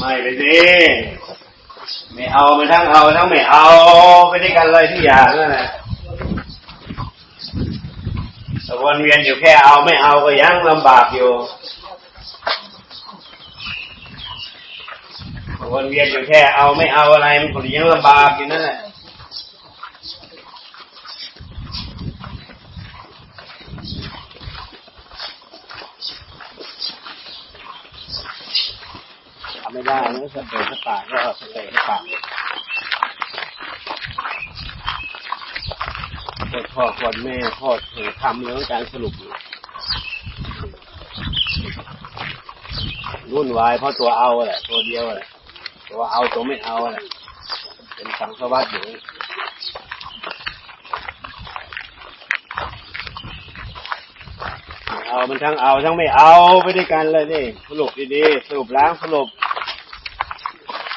ไม่ไปสิไม่เอามันทั้งเอาทั้งไม่เอาไปด้วยกันเลยทุกอย่างนั่นแหละแต่วนเวียนอยู่แค่เอาไม่เอาก็ยังลำบากอยู่วนเวียนอยู่แค่เอาไม่เอาอะไรมันก็ยังลำบากอยู่นั่นแหละทำ ไม่ได้นะสเตะสปาก็สเตะสปากโคตรพ่อคตรแม่โคตรเถือทำเรื่องการสรุปรุ่นวายเพราะตัวเอาแหละ ตัวเดียวแหละตัวเอาตัวไม่เอาแหละเป็นสังสวัสดิ์อยู่เอามันทั้งเอาทั้งไม่เอาไปด้วยกันเลยนี่สรุปดีๆสรุปล้างสรุป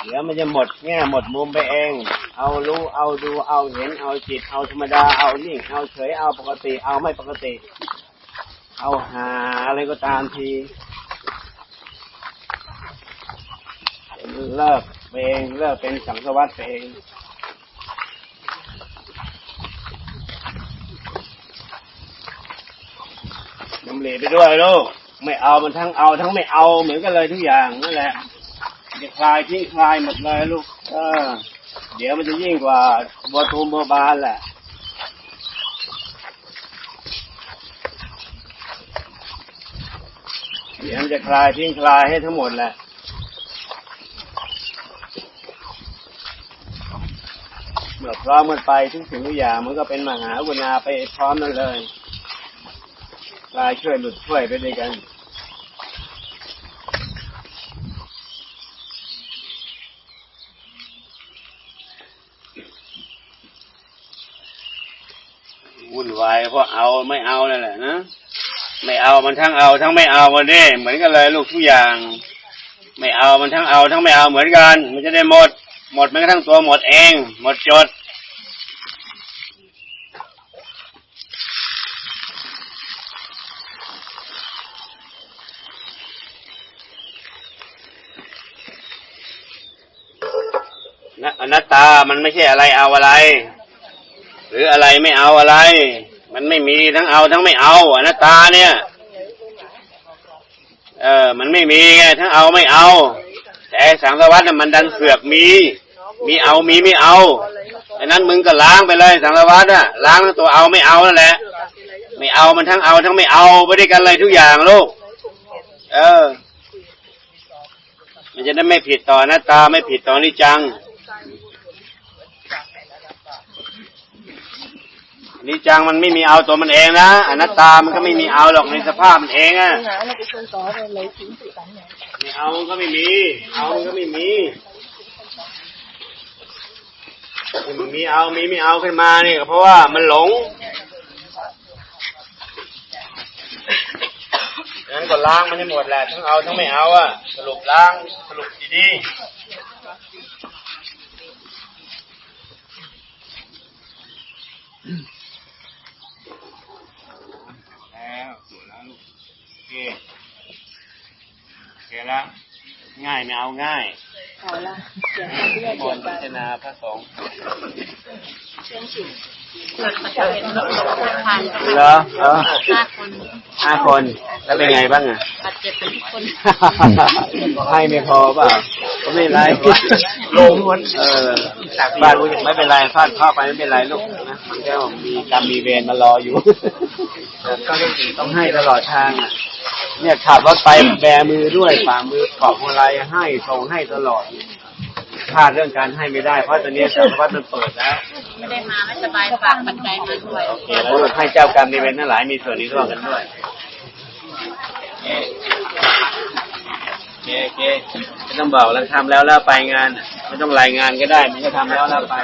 เดี๋ยวมันจะหมดแง่หมดมุมไปเอง เอารู้ เอาดู เอาเห็น เอาจิต เอาธรรมดา เอานิ่ง เอาเฉย เอาปกติ เอาไม่ปกติ เอาหาอะไรก็ตามทีเลิกเองเลิกเป็นสังสวัสดิ์เองน้ำเหลวไปด้วยลูกไม่เอามันทั้งเอาทั้งไม่เอาเหมือนกันเลยทุกอย่างนั่นแหละ จะคลายทิ้งคลายหมดเลยลูก เออ เดี๋ยวมันจะยิ่งกว่าบัวตูมบัวบานแหละเดี๋ยวมันจะคลายทิ้งคลายให้ทั้งหมดแหละเมื่อพร้อมกันไปทุกสิ่งทุกอย่างมันก็เป็นมหากรุณาไปพร้อมนั่นเลยลายช่วยหลุดช่วยไปด้วยกัน วุ่นวาย เพราะเอาไม่เอานั่นแหละนะไม่เอามันทั้งเอาทั้งไม่เอามันนี่เหมือนกันเลยลูกทุกอย่าง ไม่เอามันทั้งเอาทั้งไม่เอาเหมือนกัน มันจะได้หมด หมดแม้กระทั่งตัวหมดเอง หมดจดนะอนัตตา มันไม่ใช่อะไรเอาอะไร หรืออะไรไม่เอาอะไร มันไม่มีทั้งเอาทั้งไม่เอาอนัตตาเนี่ย เออ มันไม่มีไงทั้งเอาไม่เอา แต่สังสารวัตรน่ะมันดันเสือกมี มีเอามีไม่เอาดังนั้นมึงก็ล้างไปเลยสังสารวัตรน่ะล้างทั้งตัวเอาไม่เอานั่นแหละ ไม่เอามันทั้งเอาทั้งไม่เอาไปด้วยกันเลยทุกอย่างลูก เออ มันจะได้ไม่ผิดต่ออนัตตาไม่ผิดต่อนิจจัง นิจังมันไม่มีเอาตัวมันเองนะอนัตตามันก็ไม่มีเอาหรอกในสภาพมันเองอะ ngã nó cái sân cỏ rồi lấy chính sự tánh này ไม่เอามันก็ไม่มี เอามันก็ไม่มีที่มันมีเอามีไม่เอาขึ้นมาเนี่ยก็เพราะว่ามันหลงงั้นก็ล้างมันให้หมดแหละทั้งเอาทั้งไม่เอาอะสรุปล้างสรุปดีๆแล้วสวยแล้วลูกโอ เคโอเคแล้ว ง่ายไม่เอาง่าย hỏi là chuyển sang cái giai บน đoạn พิ và จารณาพระสงฆ์ chương trình เหรอเออห้าคนห้าคนแล้วเป็นไงบ้างอะบาดเจ็บเป็นทุกคนให้ไม่พอเปล่าก็ไม่เป็นไรลงหมดเออบ้านไม่เป็นไรพลาดเข้าไปไม่เป็นไรลูกนะมันก็มีกรรมมีเวรมารออยู่ต้องให้ตลอดทางอะ เนี่ยขับรถไปแบมือด้วยฝ่ามือเกาะพวงมาลัยให้ส่งให้ตลอดพลาดเรื่องการให้ไม่ได้เพราะตอนนี้สารวัตรมันเปิดแล้วไม่ได้มาไม่สบายฝากปัจจัยมาด้วยโอเคแล้วให้เจ้ากรรมในายเวรทั้งหลายมีส่วนนี้ร่วมกันด้วยโอเคโอเคไม่ต้องบอกแล้วทำแล้วแล้วไปงานไม่ต้องรายงานก็ได้มันก็ทำแล้วแล้วไป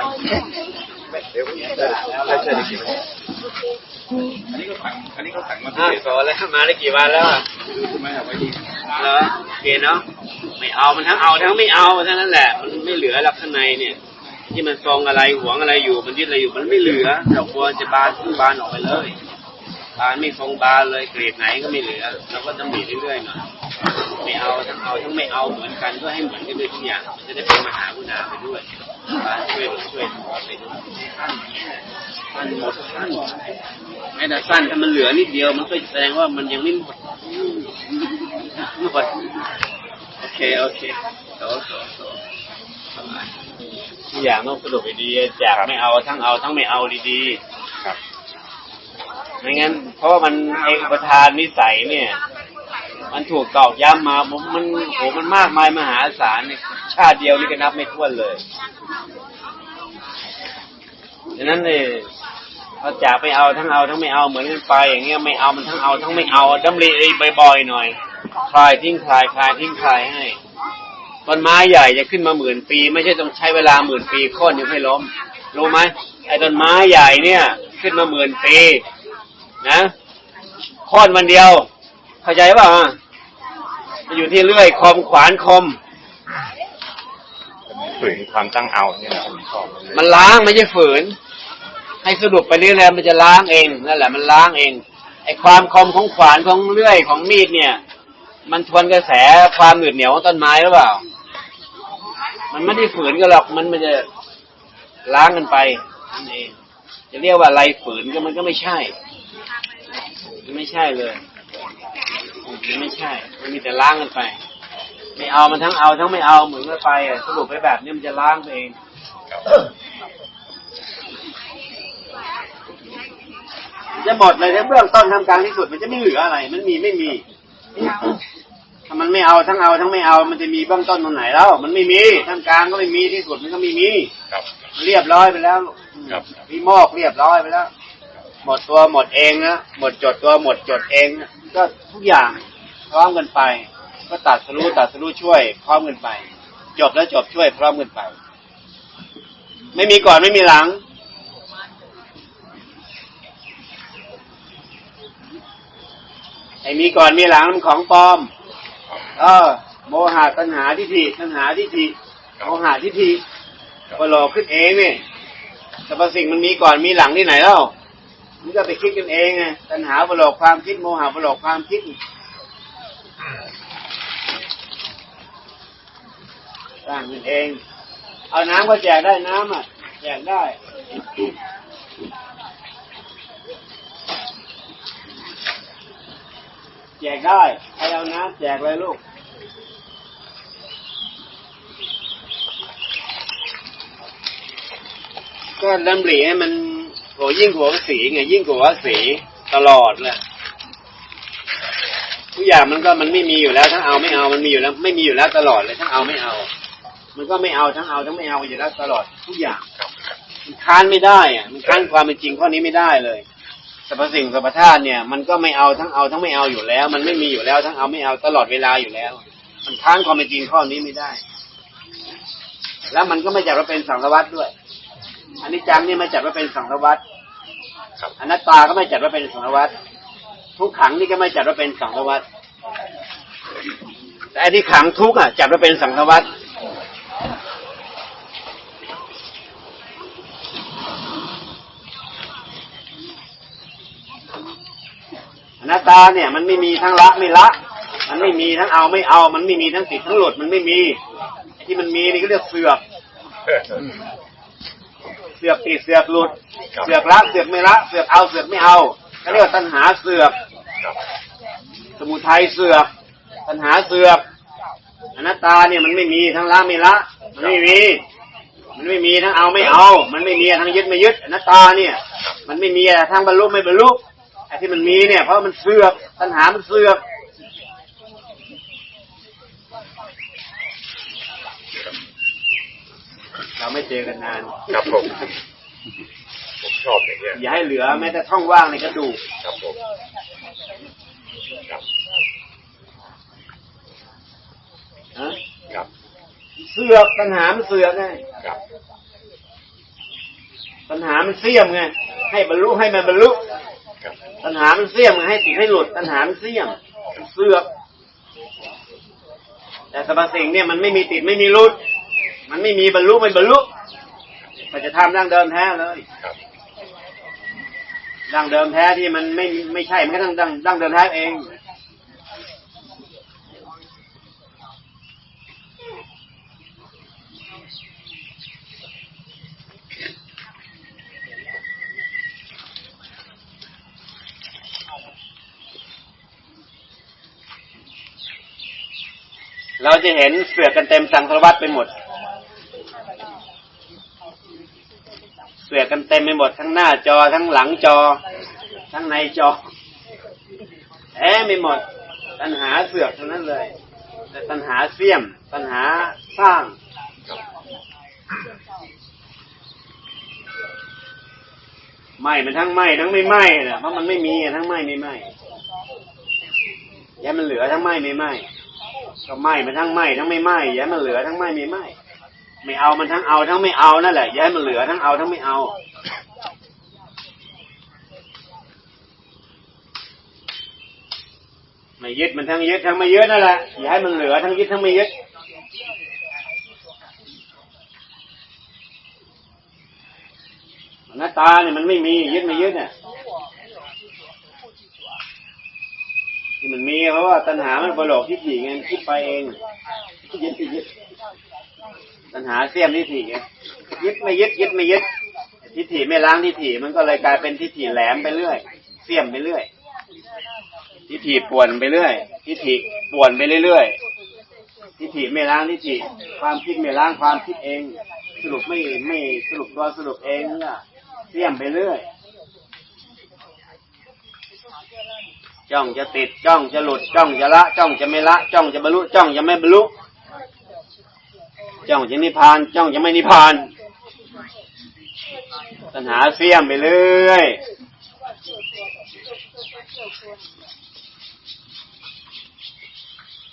แล้วแล้วเชิญอีกทีอันนี้ก็สั่งอันนี้ก็สั่งมาที่ก่อนแล้วมาได้กี่วันแล้วอะไม่เอาไปดีเหรอโอเคเนาะไม่เอามันทั้งเอาทั้งไม่เอาเท่านั้นแหละ มันไม่เหลือหลักข้างในเนี่ย ที่มันทรงอะไรหวงอะไรอยู่มันยึดอะไรอยู่มันไม่เหลือดอกบัวจะบานขึ้นบานออกไปเลยบานไม่ทรงบานเลยเกรดไหนก็ไม่เหลือเราก็ต้องมีเรื่อยๆหน่อยไม่เอาทั้งเอาทั้งไม่เอาเหมือนกันก็ให้เหมือนกันด้วยทุกอย่างมันจะได้เป็นมหากุณาไปด้วยบานช่วยช่วยไปด้วย สั้นหมดสั้นแม้แต่สั้นถ้ามันเหลือนิดเดียว มันก็แสดงว่ามันยังไม่หมดหมดโอเคโอเคโตโตโตทุกอย่างต้องสรุปดีๆแจกไม่เอาทั้งเอาทั้งไม่เอาดีๆครับไม่งั้น เพราะว่ามันเองอุปทานนิสัยเนี่ย มันถูกตอกย้ำมาผมมันโหมันมากมายมหาศาลเนี่ยชาติเดียวนี่ก็นับไม่ถ้วนเลย ดังนั้นเนี่ยพอจากไม่เอาทั้งเอาทั้งไม่เอาเหมือนกันไป อย่างเงี้ยไม่เอามันทั้งเอาทั้งไม่เอาดำริบ่อยๆหน่อย คลายทิ้งคลายคลายทิ้งคลายให้ต้นไม้ใหญ่จะขึ้นมาหมื่นปี ไม่ใช่ต้องใช้เวลาหมื่นปีโค่นยังไม่ล้มรู้ไหมไอ้ต้นไม้ใหญ่เนี่ย ขึ้นมาหมื่นปีนะโค่นวันเดียว เข้าใจป่ะมันอยู่ที่เลื่อยคมขวานคมฝืนความตั้งเอาเนี่ยนะผมชอบเลยมันล้างไม่ใช่ฝืน ให้สรุปไปเรื่อยๆมันจะล้างเองนั่นแหละมันล้างเองไอ้ความคมของขวานของเลื่อยของมีดเนี่ย มันทวนกระแสความหนืดเหนียวของต้นไม้หรือเปล่า มันไม่ได้ฝืนกันหรอกมันมันจะล้างกันไปนั่นเองจะเรียกว่าอะไรฝืนก็มันก็ไม่ใช่ ไม่ใช่เลยมันไม่ใช่ มันมีแต่ล้างกันไป ไม่เอามันทั้งเอาทั้งไม่เอาเหมือนกันไปสรุปไปแบบนี้มันจะล้างตัวเอง จะหมดเลยถ้าเบื้องต้นทำกลางที่สุด มันจะไม่เหลืออะไร มันมีไม่มีถ้ามันไม่เอาทั้งเอาทั้งไม่เอา มันจะมีเบื้องต้นตรงไหนแล้ว มันไม่มีทำกลางก็ไม่มีที่สุดมันก็ไม่มีครับ เรียบร้อยไปแล้วครับพี่โมกเรียบร้อยไปแล้ว หมดตัวหมดเองนะหมดจดตัวหมดจดเองนะก็ทุกอย่างพร้อมกันไป ก็ตัดสรู้ตัดสรู้ช่วย พร้อมกันไป จบแล้วจบช่วยพร้อมกันไป ไม่มีก่อนไม่มีหลัง ไอ้มีก่อนมีหลังมันของปลอม เออ โมหะตัณหาทิฏฐิตัณหาทิฏฐิโมหะทิฏฐิก็หลอกขึ้นเองเนี่ยแต่พอสิ่งมันมีก่อนมีหลังที่ไหนเล่ามันก็ไปคิดกันเองไงตัณหาบลอกความคิดโมหะบลอกความคิดสร้างกันเอง เอาน้ำก็แจกได้น้ำอะแจกได้ แจกได้ใครเอาน้ำแจกเลยลูกก็ดำริให้มันโหยิ่งกว่าสีไงยิ่งกว่าสีตลอดเลยทุกอย่างมันก็มันไม่มีอยู่แล้ว ทั้งเอาไม่เอามันมีอยู่แล้ว ไม่มีอยู่แล้วตลอดเลยทั้งเอาไม่เอา มันก็ไม่เอาทั้งเอาทั้งไม่เอาอยู่แล้วตลอดทุกอย่างมันค้านไม่ได้อะมันค้านความเป็นจริงข้อนี้ไม่ได้เลย สรรพสิ่งสรรพธาตุเนี่ยมันก็ไม่เอาทั้งเอาทั้งไม่เอาอยู่แล้ว มันไม่มีอยู่แล้วทั้งเอาไม่เอาตลอดเวลาอยู่แล้ว มันค้านความเป็นจริงข้อนี้ไม่ได้ แล้วมันก็ไม่จัดว่าเป็นสังสารวัตด้วยอันนี้จังนี่ไม่จัดว่าเป็นสังสารวัตครับอนัตตาก็ไม่จัดว่าเป็นสังสารวัตทุกขังนี่ก็ไม่จัดว่าเป็นสังสารวัตแต่ไอ้ที่ขังทุกข์อะ จัดว่าเป็นสังสารวัต อนัตตาเนี่ยมันไม่มีทั้งละไม่ละ มันไม่มีทั้งเอาไม่เอา มันไม่มีทั้งติดทั้งหลุดมันไม่มี ที่มันมีนี่ก็เรียกเสือกเสือกติดเสือกหลุด เสือกละเสือกไม่ละ เสือกเอาเสือกไม่เอาเขาเรียกว่าตัณหาเสือก สมุทัยเสือก ตัณหาเสือกอนัตตาเนี่ยมันไม่มีทั้งละไม่ละ มันไม่มี มันไม่มีทั้งเอาไม่เอา มันไม่มีทั้งยึดไม่ยึดอนัตตาเนี่ย มันไม่มีทั้งบรรลุไม่บรรลุ ไอ้ที่มันมีเนี่ย เพราะมันเสือกตัณหามันเสือกเราไม่เจอกันนาน ครับผม ผมชอบอย่างเงี้ยอย่าให้เหลือแม้แต่ช่องว่างในกระดูก ครับผมครับฮะครับเสือกปัญหามันเสือกไงครับ ปัญหามันเสี่ยมไงให้บรรลุให้มันบรรลุครับปัญ หามันเสี่ยมไงให้ติดให้หลุดปัญหามันเสี่ยมมันเสือกแต่สรรพสิ่งเนี่ยมันไม่มีติดไม่มีหลุด มันไม่มีบรรลุไม่บรรลุมันจะทำดั้งเดิมแท้เลยครับดั้งเดิมแท้ที่มันไม่ไม่ใช่มันก็ต้องดั้งดั้งเดิมแท้เอง เราจะเห็นเสือกกันเต็มสังสารวัตรไปหมด เสือกกันเต็มไปหมดทั้งหน้าจอทั้งหลังจอ ทั้งในจอแอบไม่หมด ตัณหาเสือกทั้งนั้นเลย แต่ตัณหาเสี่ยม ตัณหาสร้าง ไหม่มันทั้งไหม่ทั้งไม่ไหม่นะเพราะมันไม่มีทั้งไหม่ไม่ไหม่ยัมันเหลือทั้งไหม่ไม่ไหม่ ก็ไหม่มันทั้งไหม่ทั้งไม่ไหม่อยัมันเหลือทั้งไหม่ไม่ไหม่ไม่เอามันทั้งเอาทั้งไม่เอานั่นแหละอยัมันเหลือทั้งเอาทั้งไม่เอาไม่ยึดมันทั้งยึดทั้งไม่ยึดนั่นแหละย่าให้มันเหลือทั้งยึดทั้งไม่ยึดหน้าตาเนี่ยมันไม่มียึดไม่ยึดเนี่ยที่ มันมีเพราะว่าตัณหามันประหลอกทิฏฐิไงคิดไปเองยึดยึดตัณหาเสี้ยมทิฏฐิไงยึดไม่ยึดยึดไม่ยึดทิฏฐิไม่ล้างทิฏฐิมันก็เลยกลายเป็นทิฏฐิแหลมไปเรื่อยเสี้ยมไปเรื่อยทิฏฐิป่วนไปเรื่อยทิฏฐิป่วนไปเรื่อยทิฏฐิไม่ล้างทิฏฐิความคิดไม่ล้างความคิดเอง สรุปไม่ไม่สรุปตัวสรุปเองเนี่ยเสี่ยมไปเรื่อย จ้องจะติดจ้องจะหลุดจ้องจะละ จ้องจะไม่ละ จ้องจะบรรลุจ้องจะไม่บรรลุจ้องจะนิพพาน จ้องจะไม่นิพพานปัญหาเสี่ยมไปเรื่อย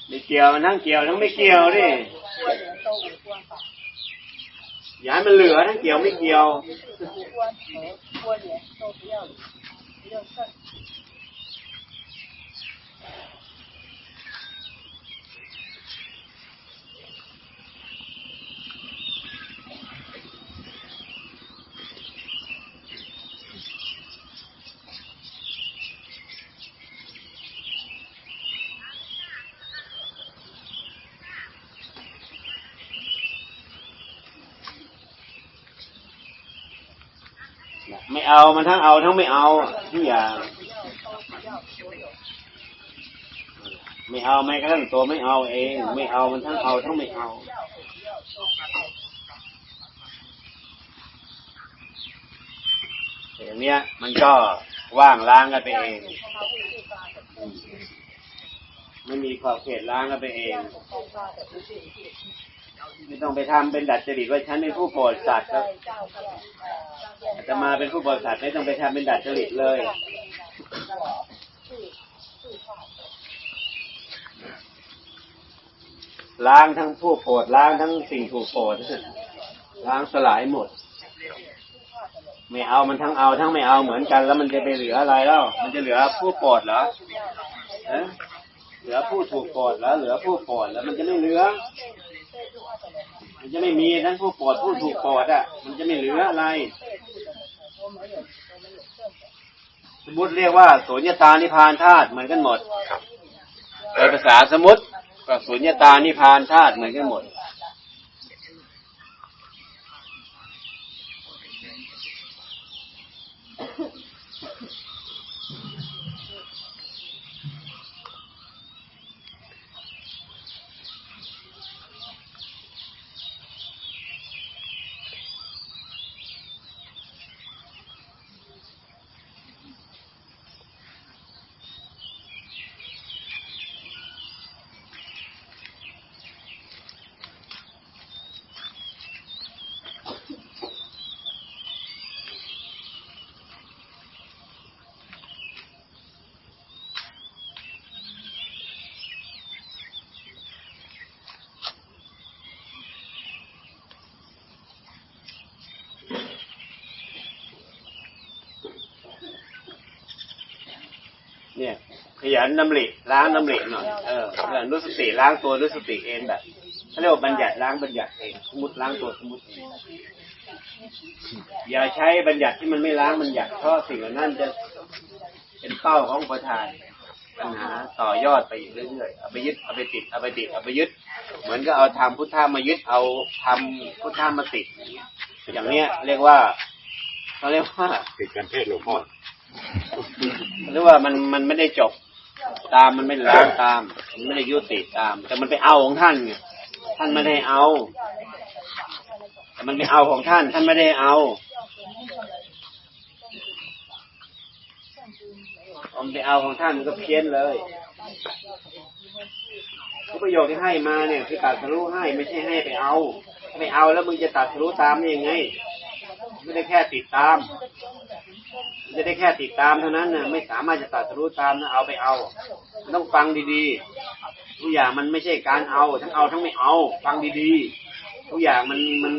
ไม่เกี่ยวทั้งเกี่ยวทั้งไม่เกี่ยวดิอย่าให้มันเหลือทั้งเกี่ยวไม่เกี่ยว ไม่เอามันทั้งเอาทั้งไม่เอาทุกอย่างไม่เอาแม้กระทั่งตัวไม่เอาเอง ไม่เอามันทั้งเอาทั้งไม่เอาอย่างเนี้ย มันก็ว่างล้างกันไปเองไม่มีขอบเขตล้างกันไปเองไม่ต้องไปทำเป็นดัดจริตว่าฉันเป็นผู้โปรดสัตว์ครับ อาตมาเป็นผู้โปรดสัตว์ไม่ต้องไปทำเป็นดัดจริตเลย ล้างทั้งผู้โปรดล้างทั้งสิ่งถูกโปรดล้างสลายหมด ไม่เอามันทั้งเอาทั้งไม่เอาเหมือนกัน แล้วมันจะไปเหลืออะไรแล้ว มันจะเหลือผู้โปรดเหรอเอ๊ะเหลือผู้ถูกโปรดแล้ว เหลือผู้โปรดแล้ว มันจะไม่เหลือมันจะไม่มีทั้งผู้โปรดผู้ถูกโปรดอะ มันจะไม่เหลืออะไร สมมติเรียกว่าสุญญตานิพานธาตุเหมือนกันหมดครับโดยภาษาสมมติก็สุญญตานิพานธาตุเหมือนกันหมด เนี่ย ขยันน้ำหลิล้างน้ำหลิหน่อย เออขยันรู้สติล้างตัวรู้สติเองแบบเขาเรียกว่าบัญญัติล้างบัญญัติเองสมมติล้างตัวสมมติเองอย่าใช้บัญญัติที่มันไม่ล้างบัญญัติเพราะสิ่งเหล่านั้นจะเป็นเป้าของประธานปัญหาต่อยอดไปอีกเรื่อยๆเอาไปยึดเอาไปติดเอาไปติดเอาไปยึด เหมือนก็เอาทำพุทธามายึดเอาทำพุทธามาติดอย่างเนี้ย เรียกว่าเขาเรียกว่าติดกันเทศหลวงพ่อเรียกว่ามันมันไม่ได้จบ ตามมันไม่ได้ล้างตาม มันไม่ได้ยุติตาม แต่มันไปเอาของท่านไงท่านไม่ได้เอา แต่มันไปเอาของท่าน ท่านไม่ได้เอาผมไปเอาของท่านมันก็เพี้ยนเลยทุกประโยชน์ที่ให้มาเนี่ยคือตัดสรู้ให้ไม่ใช่ให้ไปเอาถ้าไปเอาแล้วมึงจะตัดสรู้ตามได้ยังไง ไม่ได้แค่ติดตาม จะได้แค่ติดตามเท่านั้นนะไม่สามารถจะตัดรู้ตามนะเอาไปเอา ต้องฟังดีๆทุกอย่างมันไม่ใช่การเอา ทั้งเอาทั้งไม่เอา ฟังดีๆทุกอย่างมันมัน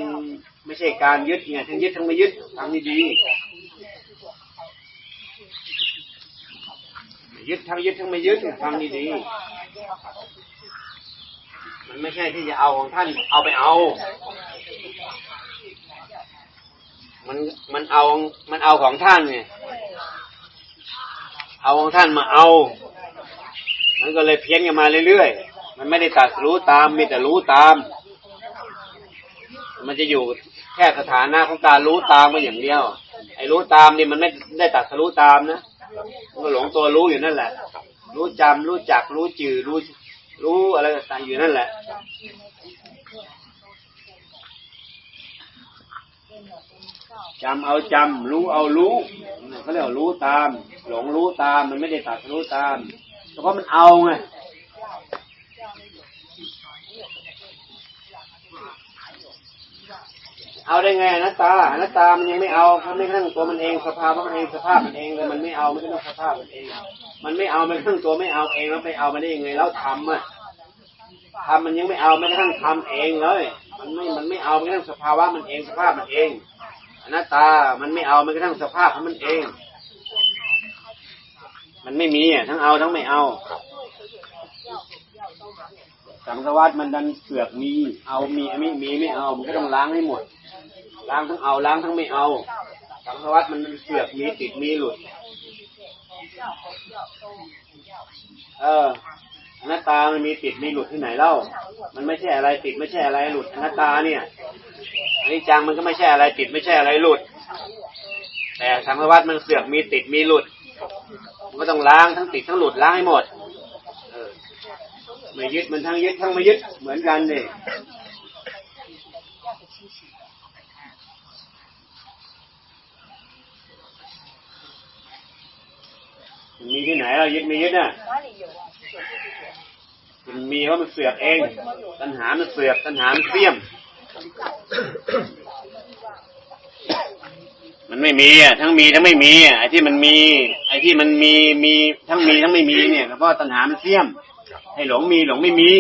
ไม่ใช่การยึดไงทั้งยึดทั้งไม่ยึดฟังดีๆยึดทั้งยึดทั้งไม่ยึดฟังดีๆมันไม่ใช่ที่จะเอาของท่านเอาไปเอา มันมันเอามันเอาของท่านไงเอาของท่านมาเอา มันก็เลยเพี้ยนกันมาเรื่อยๆ มันไม่ได้ตัดรู้ตามมีแต่รู้ตาม มันจะอยู่แค่สถานะของการรู้ตามมาอย่างเดียว ไอ้รู้ตามนี่มันไม่ได้ตัดรู้ตามนะมันก็หลงตัวรู้อยู่นั่นแหละ รู้จำรู้จักรู้จือรู้รู้อะไรต่างอยู่นั่นแหละ จำเอาจำรู้เอารู้เขาเรียกว่ารู้ตาม หลงรู้ตาม มันไม่ได้ตัดรู้ตามเพราะมันเอาไงเอาได้ไงอนัตตาอนัตตา มันยังไม่เอามันไม่ทั้งตัวมันเองสภาพมันเองสภาพมันเองเลยมันไม่เอาไมันก็ต้องสภาพมันเอง มันไม่เอามันทั้งตัวไม่เอาเองแล้วไปเอามันได้ยังไงแล้วทำอะทำมันยังไม่เอาไม่กระทั่งทำเองเลย มันไม่มันไม่เอาไม่กระทั่งสภาวะมันเองสภาพมันเอง อนัตตา มันไม่เอามันกระทั่งสภาพของมันเอง มันไม่มีอะทั้งเอาทั้งไม่เอาสังสวัสดมันดันเสือกมี เอามีไม่มีไม่เอา มันก็ต้องล้างให้หมด ล้างทั้งเอาล้างทั้งไม่เอา สังสวัสดมันเสือกมีติดมีหลุด เอออนัตตามันมีติดมีหลุดที่ไหนเล่า มันไม่ใช่อะไรติดไม่ใช่อะไรหลุดอนัตตาเนี่ย อันนี้จังมันก็ไม่ใช่อะไรติดไม่ใช่อะไรหลุด แต่สังฆวัตมันเสือกมีติดมีหลุด มันก็ต้องล้างทั้งติดทั้งหลุดล้างให้หมดไม่ยึดมันทั้งยึดทั้งไม่ยึดเหมือนกันนี่มีที่ไหนเรายึดไม่ยึดน่ะมันมีว่ามันเสือกเอง ตัณหามันเสือกตัณหามันเสียม มันไม่มีอะทั้งมีทั้งไม่มีอะไอ้ที่มันมี ไอ้ที่มันมีมีทั้งมีทั้งไม่มีเนี่ยเพราะตัณหามันเสี้ยม ให้หลงมีหลงไม่มี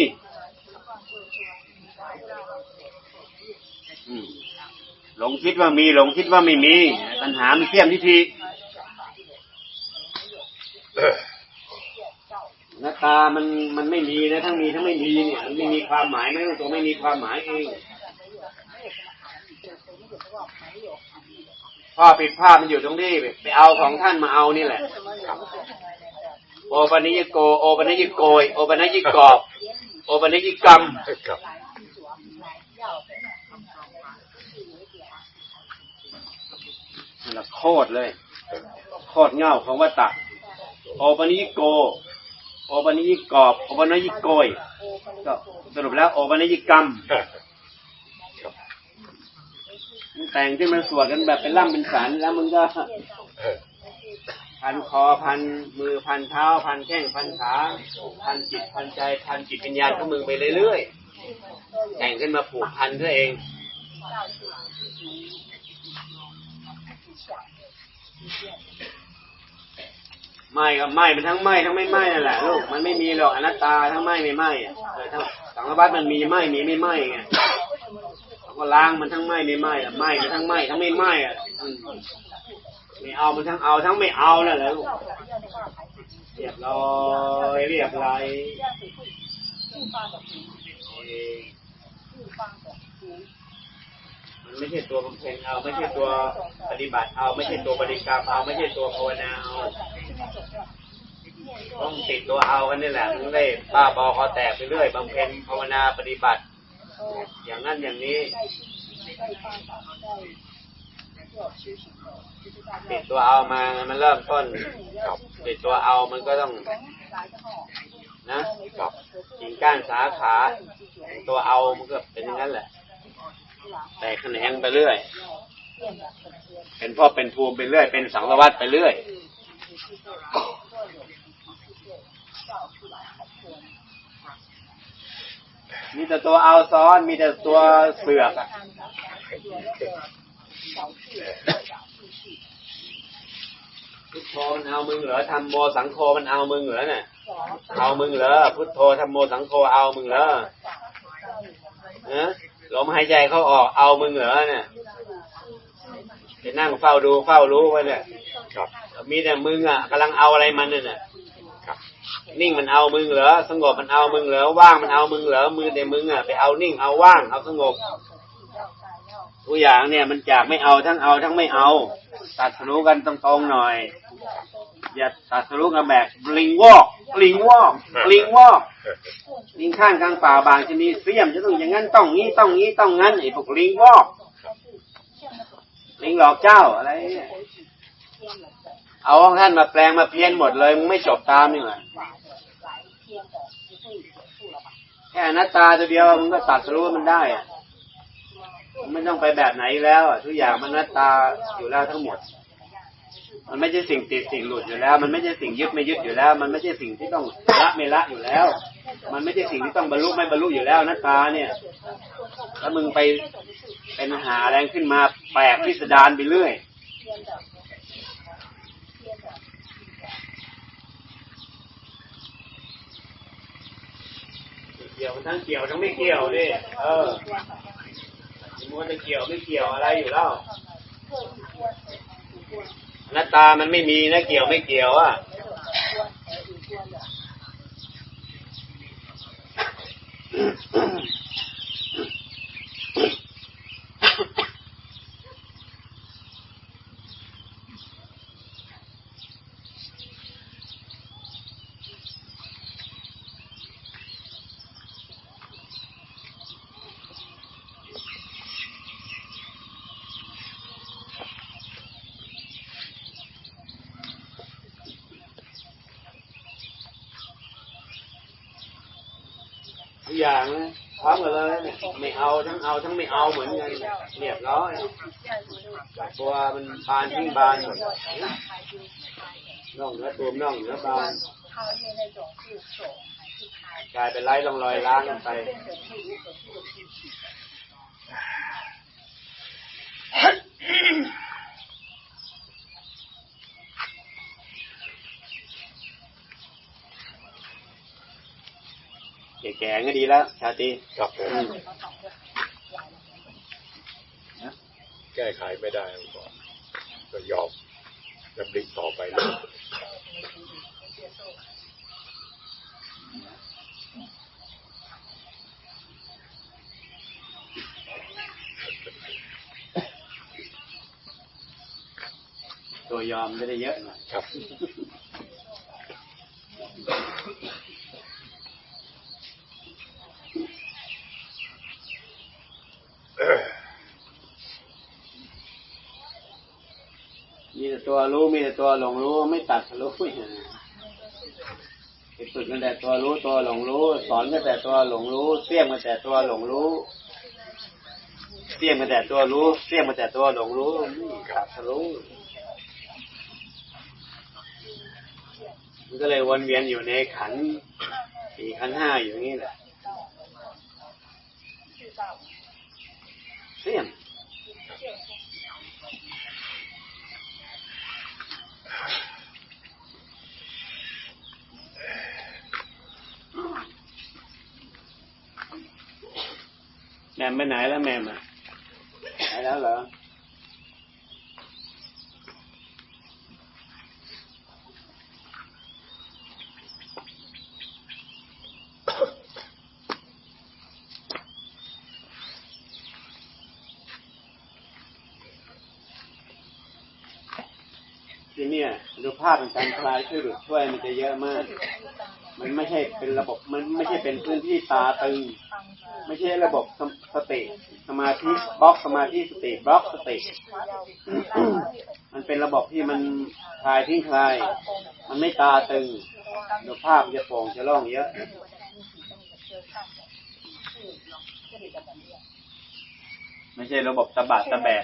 หลงคิดว่ามีหลงคิดว่าไม่มีตัณหามันเสี้ยมทิฏฐิหน้าตามันมันไม่มีนะทั้งมีทั้งไม่มีเนี่ยมันไม่มีความหมายไม่ต้องตัวไม่มีความหมายเอง พ่อผิดพลาดมันอยู่ตรงนี้ไปเอาของท่านมาเอานี่แหละโอปัญญิโก โอปัญญิโกยโอปัญญิกอบ โอปัญญิกรรมครับนั่นแหละโคตรเลย โคตรเง่าของวัตตะโอปัญญิโก โอปัญญิกอบ โอปัญญิโกยก็สรุปแล้ว โอปัญญิกรรม แต่งที่มันสวดกันแบบเป็นล่ำเป็นสันแล้วมึงก็พันคอพันมือพันเท้า พันแข้งพันขาพันจิตพันใจพันจิตวิญญาณของมึงไปเรื่อยๆแต่งขึ้นมาผูกพันตัวเองไม่ก็ไม่มันทั้งไม่ทั้งไม่ไม่นั่นแหละลูกมันไม่มีหรอกอนัตตาทั้งไม่ไม่ไม่อะทั้งสังสารวัฏมันมีไม่มีไม่ไม่ไง ก็ล้างมันทั้งไม่ไม่ไม่อะไม่มันทั้งไม่ทั้งไม่ไม่อะอืมไม่เอามันทั้งเอาทั้งไม่เอานั่นแหละลูกเรียบร้อยเรียบร้อยมันไม่ใช่ตัวบำเพ็ญเอา ไม่ใช่ตัวปฏิบัติเอา ไม่ใช่ตัวบริกรรมเอา ไม่ใช่ตัวภาวนาเอาต้องติดตัวเอากันนี่แหละถึงได้บ้าบอคอแตกไปเรื่อยบำเพ็ญภาวนาปฏิบัติ อย่างนั้นอย่างนี้ติดตัวเอามา มันเริ่มต้นติดตัวเอามันก็ต้อง นะกิ่งก้านสาขา ตัวเอามันก็เป็นอย่างนั้นแหละ แต่แขนงไปเรื่อย เป็นพ่อเป็นภูมิไปเรื่อย เป็นสังสารวัตไปเรื่อย มีแต่ตัวเอาซ้อน มีแต่ตัวเสือกอะพุทโธมันเอามึงเหรอทำโมสังโฆมันเอามึงเหรอเนี่ยเอามึงเหรอพุทโธธรรมโมสังโฆเอามึงเหรอเออลมหายใจเขาออกเอามึงเหรอเนี่ยจะนั่งเฝ้าดูเฝ้ารู้ไว้เนี่ยมีแต่มึงอะกำลังเอาอะไรมันเนี่ย นิ่งมันเอามึงเหรอสงบมันเอามึงเหรอว่างมันเอามึงเหรอมือแต่มึงอะไปเอานิ่งเอาว่างเอาสงบทุกอย่างเนี่ยมันจากไม่เอาทั้งเอาทั้งไม่เอาตัดสรู้กันตรงๆหน่อย อย่าตัดสรู้กันแบบลิงวอกลิงวอกลิงวอกลิงข้างกลางป่าบางชนีเสียมจะต้องอย่างนั้นต้องนี้ต้องนี้ต้องงั้นไอ้พวกลิงวอกลิงหลอกเจ้าอะไรเนี่ยเอาของท่านมาแปลงมาเพี้ยนหมดเลยมึงไม่จบตามนี่หว่าแค่อนัตตาตัวเดียวมึงก็ตัดรู้ว่ามันได้อะมึงไม่ต้องไปแบบไหนแล้วอะทุกอย่างมันนัตตาอยู่แล้วทั้งหมด มันไม่ใช่สิ่งติดสิ่งหลุดอยู่แล้ว มันไม่ใช่สิ่งยึดไม่ยึดอยู่แล้ว มันไม่ใช่สิ่งที่ต้องละไม่ละอยู่แล้ว มันไม่ใช่สิ่งที่ต้องบรรลุไม่บรรลุอยู่แล้วนัตตาเนี่ยแล้วมึงไปเป็นหาแรงขึ้นมาแปลกพิสดารไปเรื่อย เกี่ยวทั้งเกี่ยวทั้งไม่เกี่ยวดิเออมัวจะเกี่ยวไม่เกี่ยวอะไรอยู่แล้วหน้าตามันไม่มีนะเกี่ยวไม่เกี่ยวอะ ทุกอย่างนะพร้อมกันเลยเนี่ยไม่เอาทั้ งเอาทั้งไม่เอาเหมือนกันเรียบร้อยตัวมันบานทิ้งบานหมดน่องเนื้อตัวน่องเนื้อบานกลายเป็นไร้ร่องรอยล้างกันไปแก่ๆก็ดีแล้ว ชาตรีครับผม แก้ไขไม่ได้ก็ก็ยอมดำริต่อไปเลยตัวยอมจะได้เยอะหน่อยครับ มีแต่ตัวรู้มีแต่ตัวหลงรู้ไม่ตัดรู้ไปฝึกกันแต่ตัวรู้ตัวหลงรู้ สอนกันแต่ตัวหลงรู้เสี่ยมกันแต่ตัวหลงรู้เสี่ยมกันแต่ตัวรู้เสี่ยมกันแต่ตัวหลงรู้ตัดรู้มันก็เลยวนเวียนอยู่ในขันสี่ขันห้าอยู่อย่างนี้แหละ ไหนแล้วแม่มาไปแล้วเหรอที่เนี่ยดูภาพของการคลายช่วยหลุดช่วยมันจะเยอะมาก มันไม่ใช่เป็นระบบมันไม่ใช่เป็นพื้นที่ตาตึง ไม่ใช่ระบบ สมสติ สมาธิบล็อกสมาธิสติบล็อกสติ มันเป็นระบบที่มันคลายทิ้งคลาย มันไม่ตาตึงดูภาพมันจะโปร่งจะโล่องเยอะไม่ใช่ระบบตะบะตะแบก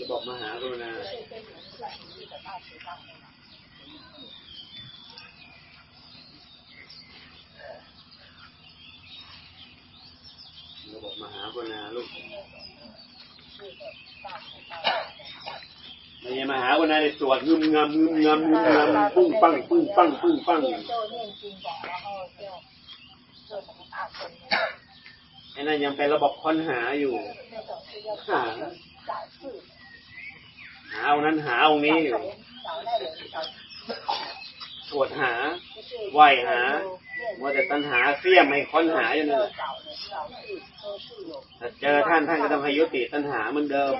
ระบบมหากรุณา ระบบมหากรุณาลูกไม่ใช่มหากรุณาในสวดงึมงำงึมงำงึมงำปุ้งปังปุ้งปังปุ้งปังไอ้นั่นยังเป็นระบบค้นหาอยู่หาหาองค์นั้นหาองค์นี้อยู่ตรวจหาไหวหา ว่าแต่ตัณหาเสี้ยมไม่ค้นหาอยู่นั่นแหละเจอท่านท่านก็ต้องให้ยุติตัณหาเหมือนเดิม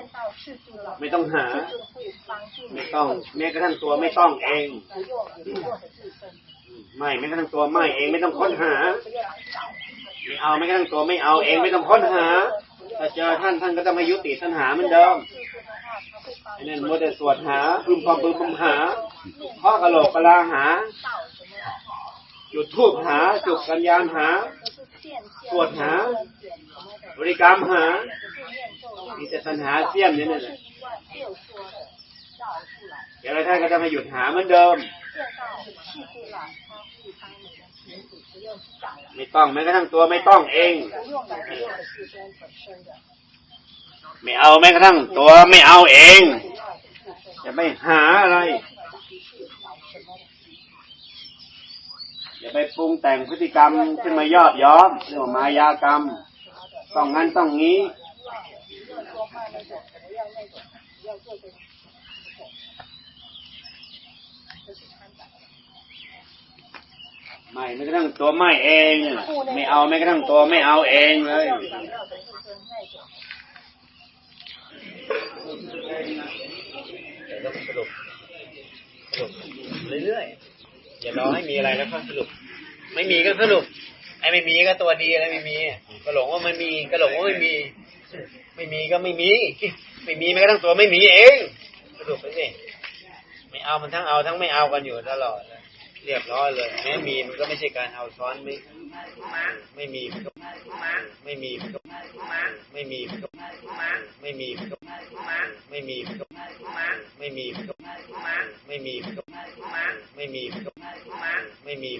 ไม่ต้องหา ไม่ต้องแม้กระทั่งตัวไม่ต้องเองไม่แม้กระทั่งตัวไม่เองไม่ต้องค้นหาไม่เอาแม้กระทั่งตัวไม่เอาเองไม่ต้องค้นหาถ้าเจอท่านท่านก็ต้องให้ยุติตัณหาเหมือนเดิมนั่นโมเดสวดหาพึมพอพึมพมหาข้อกระโหลกกระลาหา จุดทูบหา จุดกัญญาณหาสวดหา บริกรรมหา มีแต่ตัณหาเสี้ยมเนี่ยนั่นแหละเดี๋ยวท่านก็จะมาหยุดหาเหมือนเดิม ไม่ต้องแม้กระทั่งตัวไม่ต้องเอง ไม่เอาแม้กระทั่งตัวไม่เอาเอง จะไม่หาอะไร อย่าไปปรุงแต่งพฤติกรรมขึ้นมายอดย้อมเรื่องมายากรรม ต้องงั้นต้องงี้ไม่แม้กระทั่งตัวไม่เองไม่เอาแม้กระทั่งตัวไม่เอาเองเลยต้องสรุปสรุปเรื่อยๆ อย่ารอให้มีอะไรแล้วก็สรุป ไม่มีก็สรุปไอ้ไม่มีก็ตัวดีอะไรไม่มีก็หลงว่าไม่มีก็หลงว่าไม่มี ไม่มีก็ไม่มี ไม่มีแม้กระทั่งตัวไม่มีเองสรุปไปสิไม่เอามันทั้งเอาทั้งไม่เอากันอยู่ตลอดเรียบร้อยเลย แม้มีมันก็ไม่ใช่การเอาซ้อนไม่ ไม่มีมันก็ไม่มีมันก็ไม่มีมันก็ ไม่มีไม่มีไม่มีไม่มีไม่มีไม่มี